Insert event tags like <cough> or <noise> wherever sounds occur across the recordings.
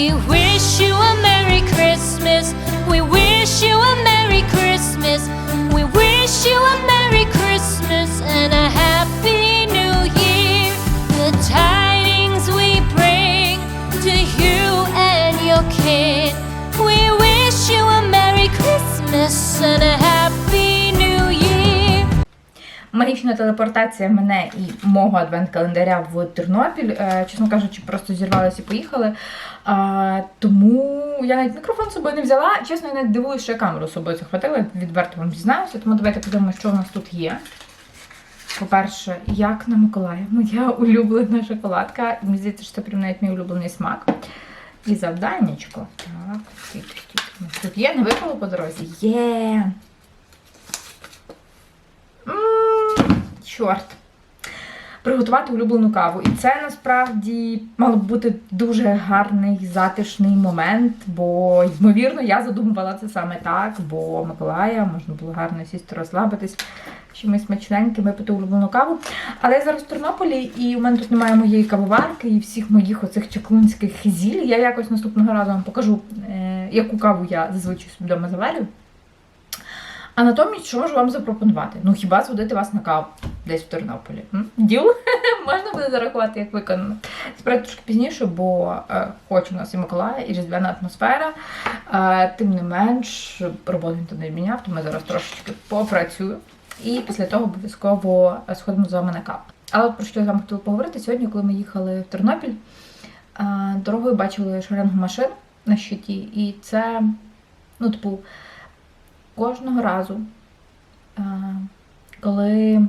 We wish you a Merry Christmas. We wish you a Merry Christmas. We wish you a Merry Christmas and a Happy New Year. The tidings we bring to you and your kid. We wish you a Merry Christmas and a Happy New Year. Магічна телепортація мене і мого адвент-календаря в Тернопіль. Е, Чесно кажучи, просто зірвалися і поїхали. Тому я навіть мікрофон з собою не взяла. Чесно, я навіть дивуюся, що я камеру з собою захватила, відверто вам дізнаюся. Тому давайте подивимося, що в нас тут є. По-перше, як на Миколая, моя улюблена шоколадка. Мені здається, що це прям навіть мій улюблений смак. І завданнячко. Так. У Тут є, не випало по дорозі? Є. Чорт. Приготувати улюблену каву. І це насправді мало б бути дуже гарний затишний момент, бо, ймовірно, я задумувала це саме так, бо Миколая можна було гарно сісти, розслабитись, чимось смачненьким, випити улюблену каву. Але я зараз в Тернополі, і у мене тут немає моєї кавоварки і всіх моїх оцих чаклунських зіль. Я якось наступного разу вам покажу, е, яку каву я зазвичай собі вдома заварю. А натомість, що можу вам запропонувати? Ну хіба зводити вас на каву десь в Тернополі? Діл <laughs> можна буде зарахувати як виконано. Справді трошки пізніше, бо е, хоч у нас і Миколая, і різдвяна атмосфера. Е, тим не менш, роботу ніхто не міняв, тому я зараз трошечки попрацюю. І після того обов'язково е, сходимо з вами на каву. Але про що я з вами хотіла поговорити сьогодні, коли ми їхали в Тернопіль, е, дорогою бачили шеренгу машин на щиті, і це, ну, типу, кожного разу, е, коли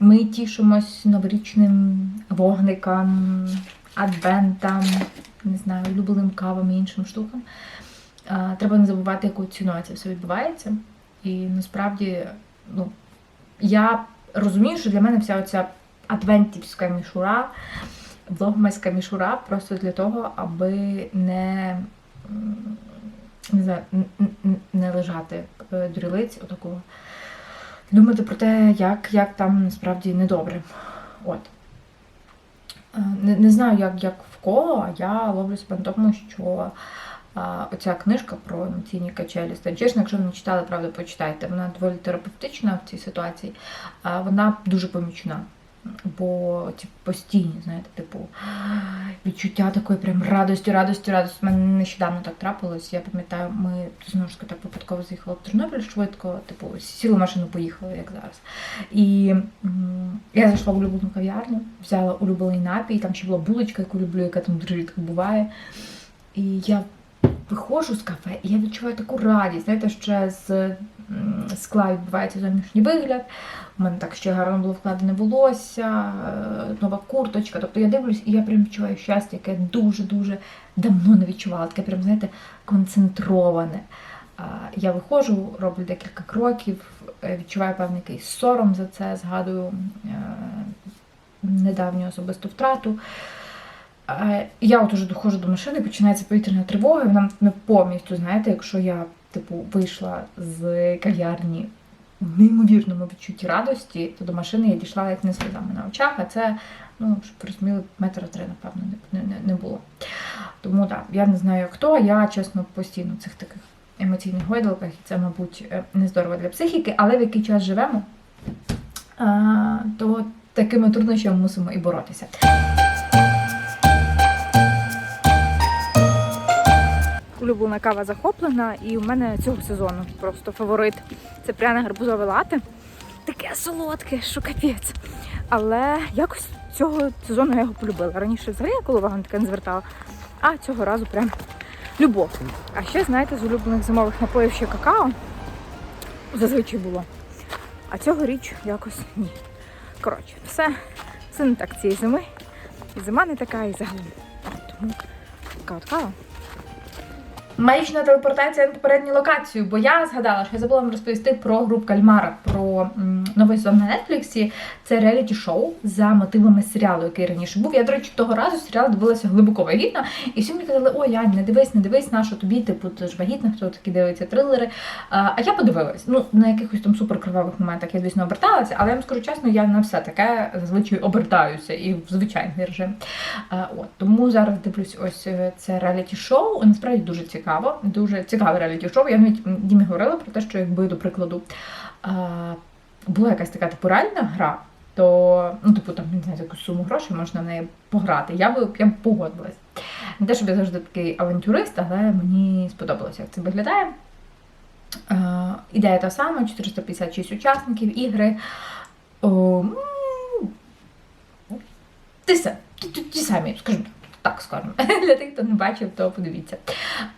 ми тішимось новорічним вогникам, адвентам, не знаю, улюбленим кавам і іншим штукам, е, треба не забувати, якою ціною це все відбувається. І насправді, ну, я розумію, що для мене вся оця адвентівська мішура, влогмайська мішура просто для того, аби не не знаю, не лежати е, дурілиць отакого. Думати про те, як, як там насправді недобре. От. Е, Не, не знаю, як, як в кого, а я ловлю себе на тому, що а, оця книжка про емоційні качелі чесно, якщо ви не читали, правда, почитайте. Вона доволі терапевтична в цій ситуації, а вона дуже помічна. Бо ці постійні, знаєте, типу, відчуття такої прям радості, радості, радості. У мене нещодавно так трапилось. Я пам'ятаю, ми знову ж так випадково заїхали в Тернопіль швидко, типу, сіли в машину, поїхали, як зараз. І я зайшла в улюблену кав'ярню, взяла улюблений напій, там ще була булочка, яку люблю, яка там дуже рідко буває. І я виходжу з кафе, і я відчуваю таку радість. Знаєте, ще з скла відбувається зовнішній вигляд. У мене так ще гарно було вкладене волосся, е, нова курточка. Тобто я дивлюсь, і я прям відчуваю щастя, яке дуже-дуже давно не відчувала. Таке прям, знаєте, концентроване. Я виходжу, роблю декілька кроків, е, відчуваю певний якийсь сором за це, згадую е, недавню особисту втрату. Я от уже доходжу до машини, починається повітряна тривога, і вона не повністю, знаєте, якщо я типу вийшла з кав'ярні в неймовірному відчутті радості, то до машини я дійшла як не слідами на очах, а це, ну, щоб розуміли, метра три, напевно, не, не, не було. Тому так, я не знаю хто, я чесно постійно в цих таких емоційних гойдалках, і це, мабуть, е, не здорово для психіки, але в який час живемо, то такими труднощами мусимо і боротися. Улюблена кава захоплена, і у мене цього сезону просто фаворит. Це пряне гарбузове лате. Таке солодке, що капець. Але якось цього сезону я його полюбила. Раніше взагалі я коли увагу таке не звертала, а цього разу прям любов. А ще, знаєте, з улюблених зимових напоїв ще какао зазвичай було. А цьогоріч якось ні. Коротше, все, все не так цієї зими. І зима не така, і загалом. Тому така от кава. Магічна телепортація на попередню локацію, бо я згадала, що я забула вам розповісти про груп Кальмара, про новий сезон на Нетфліксі. Це реаліті шоу за мотивами серіалу, який раніше був. Я, до речі, того разу серіал дивилася глибоко вагітно, і всі мені казали, ой, Ань, не дивись, не дивись, на що тобі, типу, ти ж вагітна, хто такі дивиться трилери. А, я подивилась. Ну, на якихось там суперкривавих моментах я, звісно, оберталася, але я вам скажу чесно, я на все таке зазвичай обертаюся і в звичайний режим. От, тому зараз дивлюсь ось е, це реаліті шоу. Насправді дуже цікаво, дуже цікаве реаліті шоу. Я навіть Дімі говорила про те, що якби, до прикладу, була якась така типу реальна гра, то ну, типу, там не знаю, якусь суму грошей можна в неї пограти. Я би я б погодилась. Не те, щоб я завжди такий авантюрист, але мені сподобалося, як це виглядає. Ідея та сама: 456 учасників ігри. Ті самі, скажімо так. Так скажемо. <laughs> Для тих, хто не бачив, то подивіться.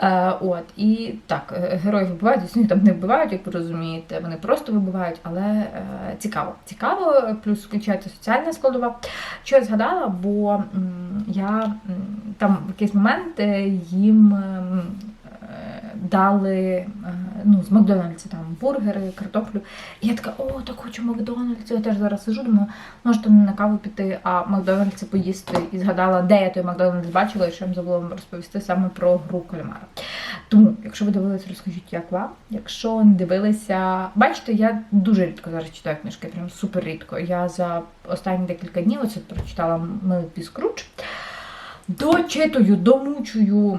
Е, от, і так, е, героїв вибивають, звісно, там не вбивають, як ви розумієте, вони просто вибивають, але е, цікаво. Цікаво, плюс включається соціальна складова. Що я згадала, бо я там в якийсь момент е, їм е, дали ну, з Макдональдса там бургери, картоплю. І я така, о, так хочу Макдональдс. Я теж зараз сижу, думаю, може то не на каву піти, а Макдональдса поїсти. І згадала, де я той Макдональдс бачила, і що я забула вам розповісти саме про гру кальмара. Тому, якщо ви дивилися, розкажіть, як вам. Якщо не дивилися, бачите, я дуже рідко зараз читаю книжки, прям супер рідко. Я за останні декілька днів оце прочитала Милий Скруч. Дочитую, домучую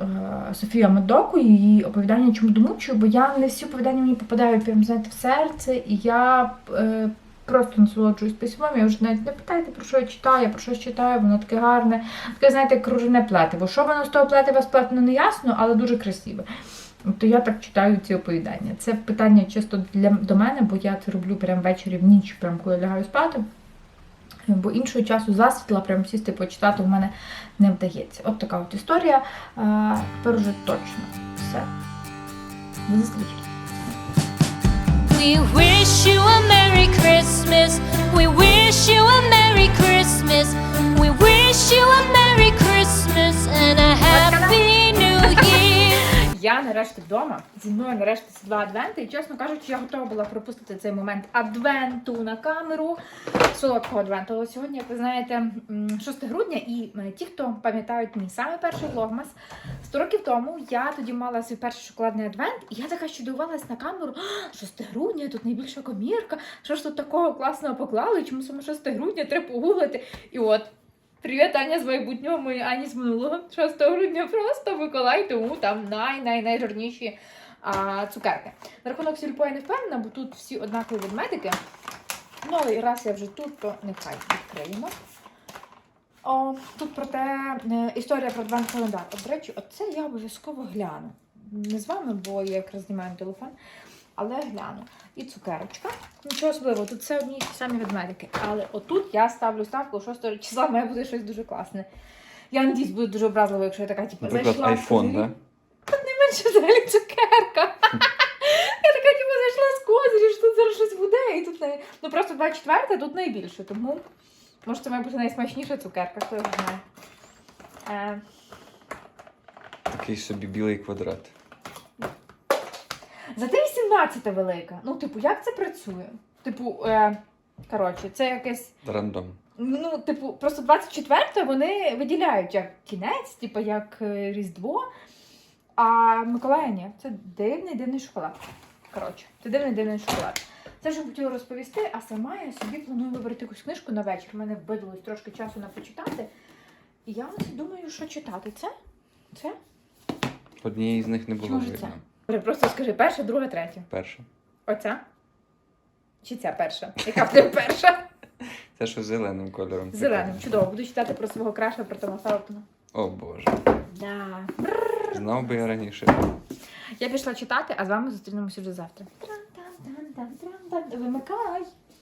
е, Софію Амадоку, її оповідання, чому домучую, бо я не всі оповідання мені попадають прям, знаєте, в серце, і я е, просто насолоджуюсь письмом. Я вже навіть не питайте, про що я читаю, про що читаю, воно таке гарне, таке, знаєте, кружене плетиво. Що воно з того плетива сплетено, не ясно, але дуже красиве. То я так читаю ці оповідання. Це питання чисто для до мене, бо я це роблю прям ввечері в ніч, прям коли лягаю спати. Бо іншого часу засвітла, прям сісти почитати в мене не вдається. От така от історія. А, тепер уже точно все. До зустрічі. We wish you a Merry Christmas. We wish you a Merry Christmas. We wish you a Merry Christmas and a. Я нарешті вдома. Зі мною нарешті ці два адвенти. І чесно кажучи, я готова була пропустити цей момент адвенту на камеру. Солодкого адвенту. Але сьогодні, як ви знаєте, 6 грудня, і е, ті, хто пам'ятають мій самий перший влогмас, 100 років тому я тоді мала свій перший шоколадний адвент, і я така що дивувалась на камеру. 6 грудня, тут найбільша комірка. Що ж тут такого класного поклали? Чому саме 6 грудня треба погуглити? І от. Привіт, Аня з майбутнього, ми Ані з минулого. 6 грудня просто Миколай, тому там най-най-найжирніші а, цукерки. На рахунок сільпо я не впевнена, бо тут всі однакові ведмедики. Ну, але раз я вже тут, то нехай відкриємо. О, тут про те е, історія про адвент календар. От, до речі, оце я обов'язково гляну. Не з вами, бо я якраз знімаю телефон, але гляну. І цукерочка. Нічого особливого, тут все одні ті самі ведмедики. Але отут я ставлю ставку 6 числа має бути щось дуже класне. Я надіюсь, буде дуже образливо, якщо я така, типу, Наприклад, зайшла. iPhone, взагалі. да? Менше взагалі цукерка. <laughs> Я така, типу, зайшла з козирі, що тут зараз щось буде, і тут не... Ну просто 24, тут найбільше, тому може це має бути найсмачніша цукерка, хто його знає. Е, Такий собі білий квадрат. Зате 18 велика. Ну, типу, як це працює? Типу, е, коротше, це якесь. Рандом. Ну, типу, просто 24 вони виділяють як кінець, типу, як е, Різдво. А Миколая ні. Це дивний дивний шоколад. Коротше, це дивний дивний шоколад. Це що хотіла розповісти, а сама я собі планую вибрати якусь книжку на вечір. У мене видалось трошки часу на почитати. І я ось думаю, що читати. Це? Це? Однієї з них не було Може, видно. це? Просто скажи перша, друга, третя. Перша. Оця? Чи ця перша? Яка в тебе перша? <laughs> Це що зеленим кольором. Зеленим. Чудово. Буду читати про свого краша, про Тома Фелтона. О боже. Да. Знав би я раніше. Я пішла читати, а з вами зустрінемося вже завтра. Вимикай.